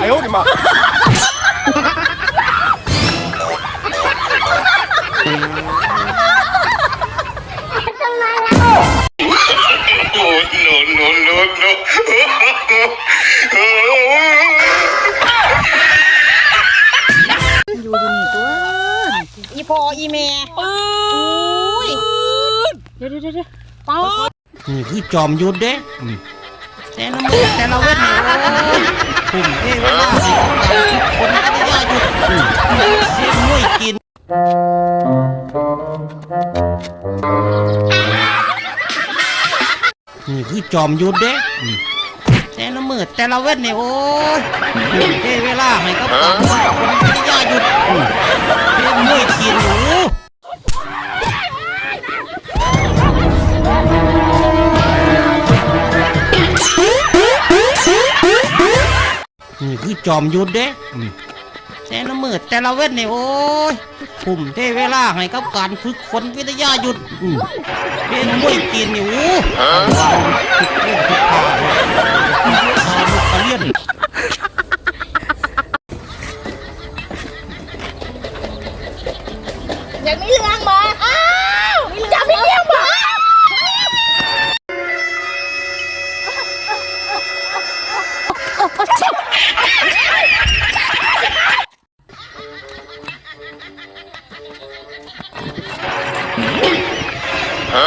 哎呦我的妈！ อยู่ดูนี่ตัว อีพออีเมปืยเดี๋ยวเดี๋ยวเดี๋ยวป๊อด นี่คือจอมยุทธเด้แต่ละมือแต่ละเว้นนี่โอ้ยทุ่มเวลาให้กับคนปัญญาหยุดนี่มวยกินนี่คือจอมยุทธเด้แต่ละมือแต่ละเว้นนี่โอ้ยทุ่เวลาให้กับคนปัญญายุดอื นี่คือจอมยุทธเด้แต่ละมือแต่ละเว้นนี่ยโอ้ยทุ่มเทเวลาให้กับการฝึกฝนวิทยาหยุดอืมเป็นมวยกินนี่โอ้ว้าวทุกเรื่องทุกทางทาลูกเลี้ยนอยังไม่เลี้ยงหมาอ้าวจะม่เลี้ยงมานี่คื อ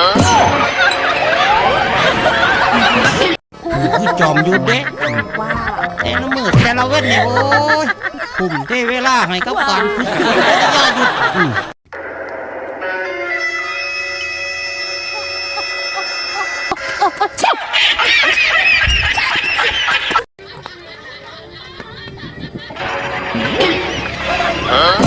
จอมยุทธเด้อืมแต่ละมือแต่ละเว้นนี่โอ้ยทุ่มเทเวลาให้กับการฝึกฝนวิทยาหยุดอืม Huh?